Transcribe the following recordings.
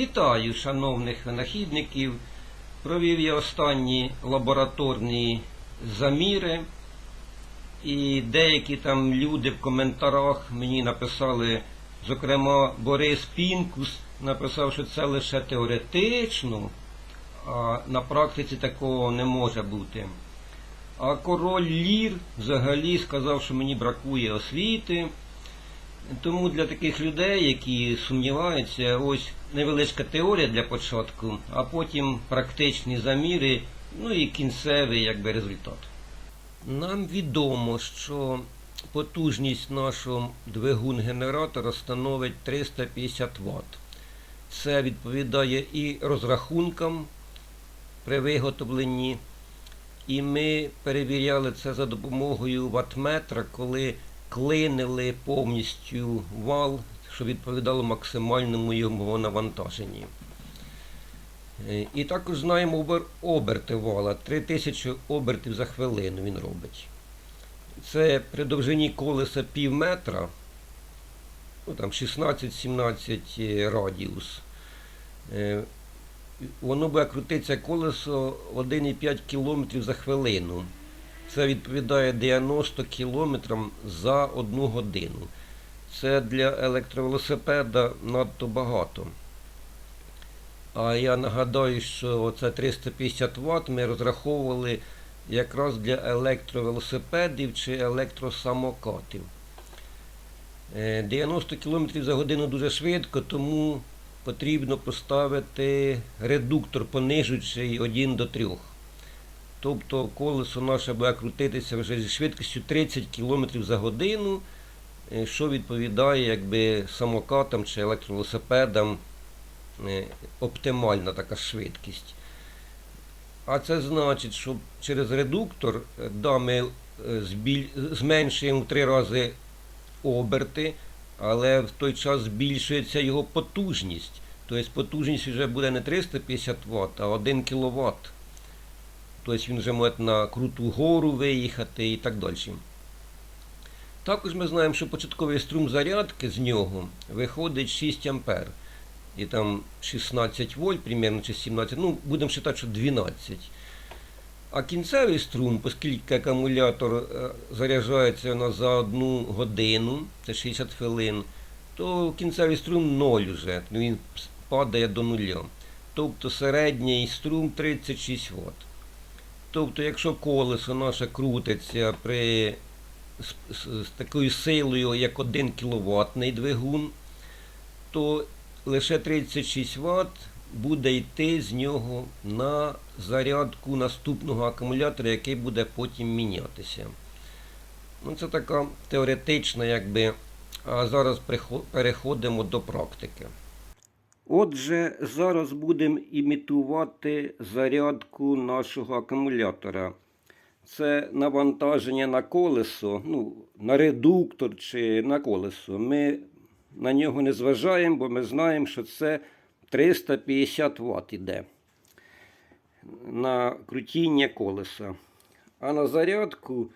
Вітаю, шановних винахідників. Провів я останні лабораторні заміри. І деякі там люди в коментарях мені написали, зокрема, Борис Пінкус написав, що це лише теоретично, а на практиці такого не може бути. А король Лір взагалі сказав, що мені бракує освіти. Тому для таких людей, які сумніваються, ось невеличка теорія для початку, а потім практичні заміри, ну і кінцевий якби, результат. Нам відомо, що потужність нашого двигун-генератора становить 350 Вт. Це відповідає і розрахункам при виготовленні. І ми перевіряли це за допомогою ватметра, коли клинили повністю вал, що відповідало максимальному його навантаженні. Е, І також знаємо обер- оберти вала. 3000 обертів за хвилину він робить. Це при довжині колеса пів метра, ну там 16-17 радіус. Е, Воно буде крутитися колесо 1,5 км за хвилину. Це відповідає 90 км за одну годину. Це для електровелосипеда надто багато. А я нагадаю, що це 350 Вт ми розраховували якраз для електровелосипедів чи електросамокатів. Е, 90 км за годину дуже швидко, тому потрібно поставити редуктор понижуючий 1 до 3. Тобто колесо наше буде крутитися вже зі швидкістю 30 км за годину, е, що відповідає якби самокатам чи електровелосипедам е, оптимальна така швидкість. А це значить, що через редуктор е, да, ми збіль... зменшуємо в три рази оберти, але в той час збільшується його потужність. Тобто потужність вже буде не 350 Вт, а 1 кВт. Тобто він вже може на круту гору виїхати і так далі. Також ми знаємо, що початковий струм зарядки з нього виходить 6 А. І там 16 вольт, примерно, чи 17, ну, будемо вважати, що 12. А кінцевий струм, оскільки акумулятор е, заряджається у нас за одну годину, це 60 хвилин, то кінцевий струм 0 вже, ну, він падає до нуля. Тобто середній струм 36 Вт. Тобто, якщо колесо наше крутиться при, з, з, з такою силою, як 1 кВт двигун, то лише 36 Вт буде йти з нього на зарядку наступного акумулятора, який буде потім мінятися. Ну, це така теоретична, якби. А зараз переходимо до практики. Отже, зараз будемо імітувати зарядку нашого акумулятора. Це навантаження на колесо, ну, на редуктор чи на колесо. Ми на нього не зважаємо, бо ми знаємо, що це 350 Вт іде на крутіння колеса. А на зарядку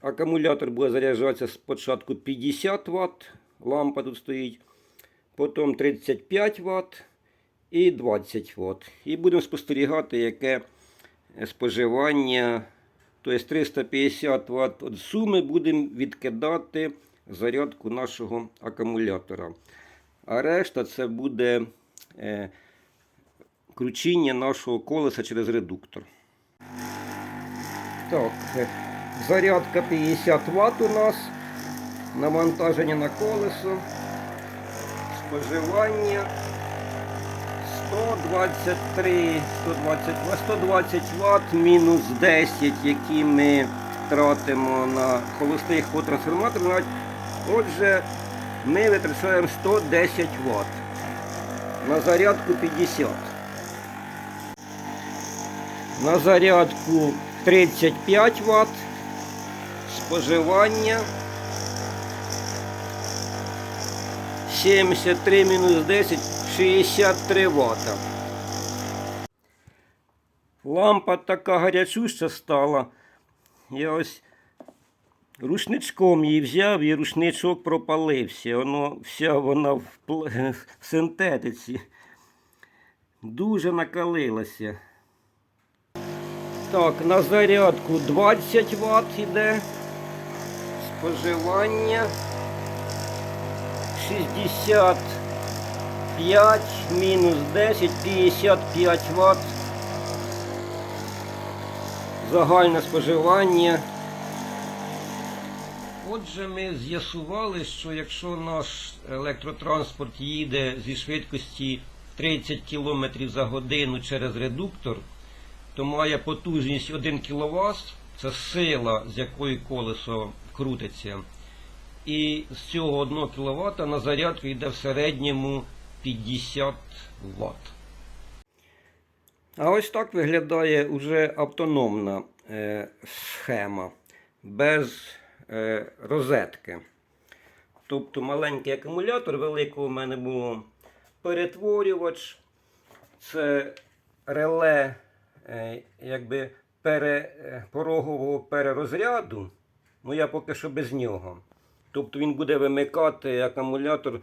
акумулятор буде заряджатися спочатку 50 Вт, лампа тут стоїть, потім 35 Вт і 20 Вт. І будемо спостерігати, яке споживання. Тобто 350 Вт від суми будемо відкидати зарядку нашого акумулятора. А решта це буде е, кручіння нашого колеса через редуктор. Так, е, зарядка 50 Вт у нас. Навантаження на колесо. Споживання 123, 120, 120 Вт мінус 10, які ми тратимо на холостий ход трансформатор. Отже, ми витрачаємо 110 Вт. На зарядку 50. На зарядку 35 Вт. Споживання 73 мінус 10, 63 Вт. Лампа така гарячуща стала. Я ось рушничком її взяв і рушничок пропалився. Воно вся вона в, в синтетиці. Дуже накалилася. Так, на зарядку 20 Вт іде. Споживання 65 мінус 10, 55 Вт. Загальне споживання. Отже, ми з'ясували, що якщо наш електротранспорт їде зі швидкості 30 км за годину через редуктор, то має потужність 1 кВт, це сила, з якої колесо крутиться. І з цього 1 кВт на зарядку йде в середньому 50 Вт. А ось так виглядає уже автономна е, схема без е, розетки. Тобто маленький акумулятор, великий у мене був перетворювач, це реле е, якби пере, е, порогового перерозряду. Ну я поки що без нього. Тобто він буде вимикати акумулятор.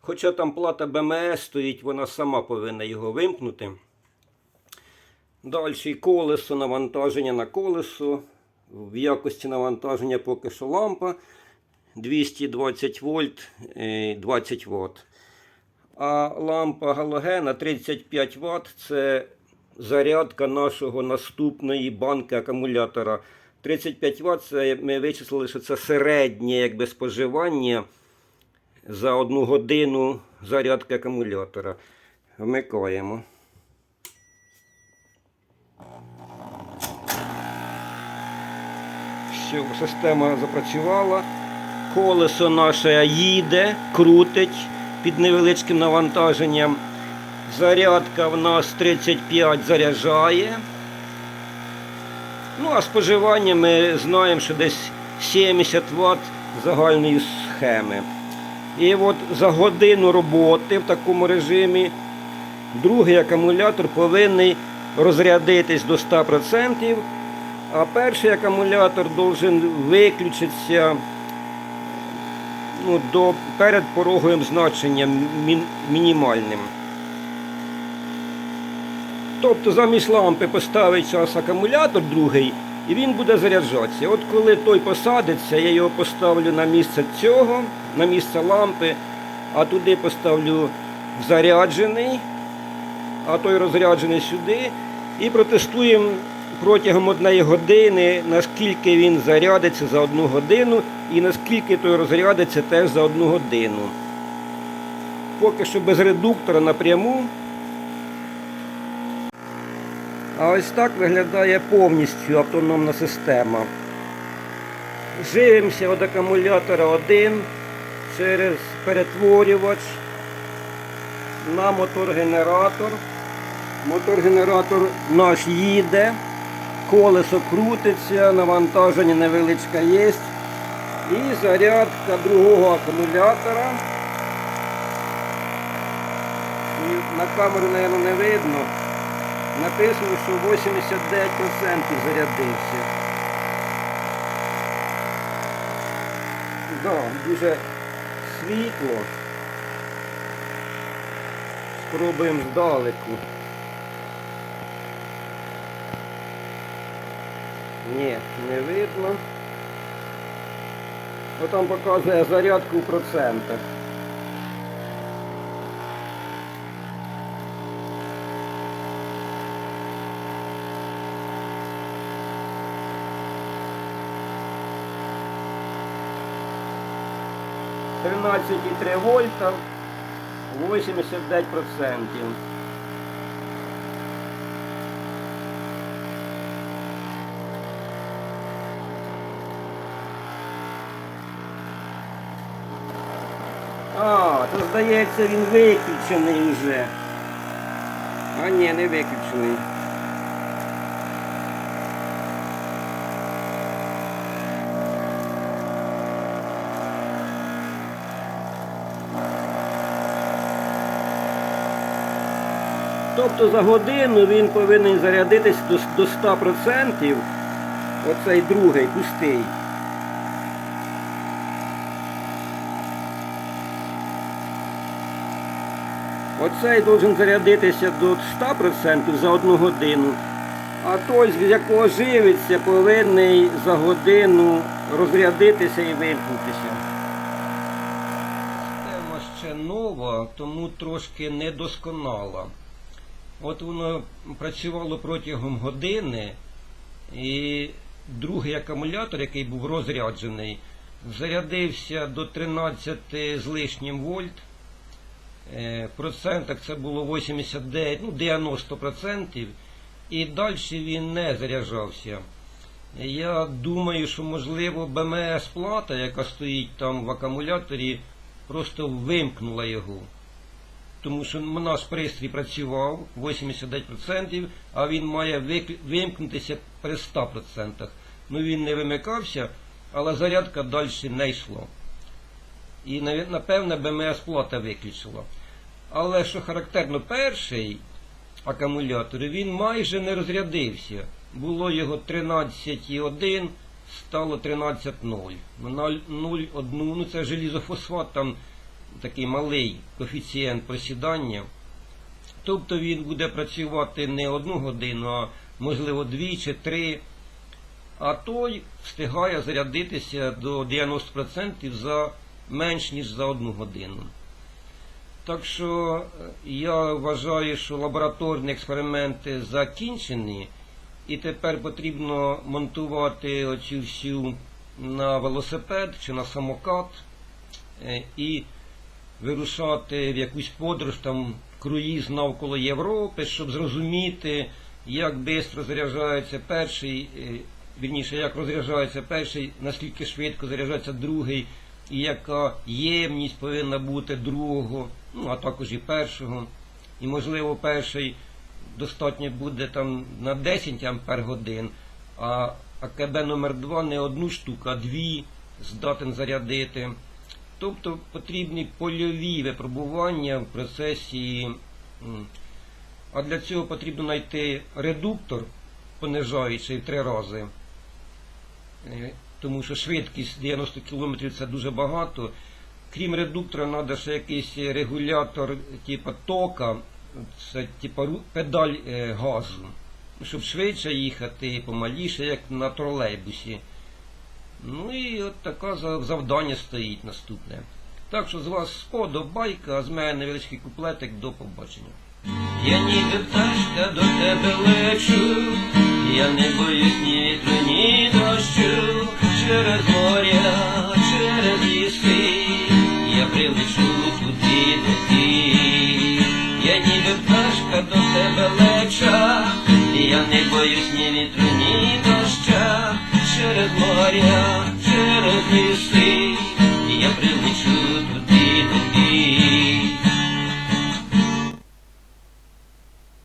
Хоча там плата БМС стоїть, вона сама повинна його вимкнути. Далі колесо, навантаження на колесо. В якості навантаження поки що лампа 220 вольт е, 20 Вт. А лампа галогена 35 Вт це зарядка нашого наступної банки акумулятора. 35 Вт це ми вичислили, що це середнє якби, споживання за одну годину зарядки акумулятора. Вмикаємо. Все, система запрацювала. Колесо наше їде, крутить під невеличким навантаженням. Зарядка в нас 35 заряджає. Ну, а споживання ми знаємо, що десь 70 Вт загальної схеми. І от за годину роботи в такому режимі другий акумулятор повинен розрядитись до 100%, а перший акумулятор должен виключитися ну, до, перед пороговим значенням мін- мінімальним. Тобто замість лампи поставить зараз акумулятор другий і він буде заряджатися. От коли той посадиться, я його поставлю на місце цього, на місце лампи, а туди поставлю заряджений, а той розряджений сюди. І протестуємо протягом однієї години, наскільки він зарядиться за одну годину і наскільки той розрядиться теж за одну годину. Поки що без редуктора напряму. А ось так виглядає повністю автономна система. Живимося від акумулятора 1 через перетворювач на мотор-генератор. Мотор-генератор наш їде, колесо крутиться, навантаження невеличке є. І зарядка другого акумулятора. І На камеру, мабуть, не видно. Написано, що 89% зарядився. Да, дуже світло. Спробуємо здалеку. Ні, не видно. О, там показує зарядку в процентах. Тринадцять і три вольта, 85 процентів. А, то здається він виключений вже. А ні, не виключений. Тобто за годину він повинен зарядитись до, до 100%. Оцей другий пустий. Оцей должен зарядитися до 100% за одну годину. А той, з якого живиться, повинен за годину розрядитися і вимкнутися. Система ще нова, тому трошки недосконала. От воно працювало протягом години, і другий акумулятор, який був розряджений, зарядився до 13 з лишнім вольт. Е, процентах це було 89, ну 90%. І далі він не заряджався. Я думаю, що можливо БМС плата, яка стоїть там в акумуляторі, просто вимкнула його. Тому що наш пристрій працював 89%, а він має вимкнутися при 100%. Ну він не вимикався, але зарядка далі не йшла. І напевне БМС плата виключила. Але що характерно, перший акумулятор він майже не розрядився. Було його 13,1, стало 13,0. На 0,1, ну це желізофосфат, там такий малий коефіцієнт просідання. Тобто він буде працювати не одну годину, а можливо дві чи три. А той встигає зарядитися до 90% за менш ніж за одну годину. Так що е, я вважаю, що лабораторні експерименти закінчені, і тепер потрібно монтувати оцю всю на велосипед чи на самокат е, і вирушати в якусь подорож, там круїз навколо Європи, щоб зрозуміти, як швидко заряджається перший, е, вірніше, як розряджається перший, наскільки швидко заряджається другий, і яка ємність повинна бути другого, ну а також і першого. І можливо перший достатньо буде там на 10 ампер годин, а АКБ номер 2 не одну штуку, а дві здатен зарядити. Тобто потрібні польові випробування в процесі. А для цього потрібно знайти редуктор, понижаючий в три рази. Е, Тому що швидкість 90 км це дуже багато. Крім редуктора, треба ще якийсь регулятор типу тока, це типу педаль е, газу, щоб швидше їхати, помаліше, як на тролейбусі. Ну і от таке завдання стоїть наступне. Так що з вас сподобайка, а з мене невеличкий куплетик до побачення. Я ніби пташка до тебе лечу, я не боюсь ні вітру, ні дощу, через моря, через ліси, я прилечу туди до ти. Я ніби пташка до тебе леча, я не боюсь ні моря, через ліси, я прилечу.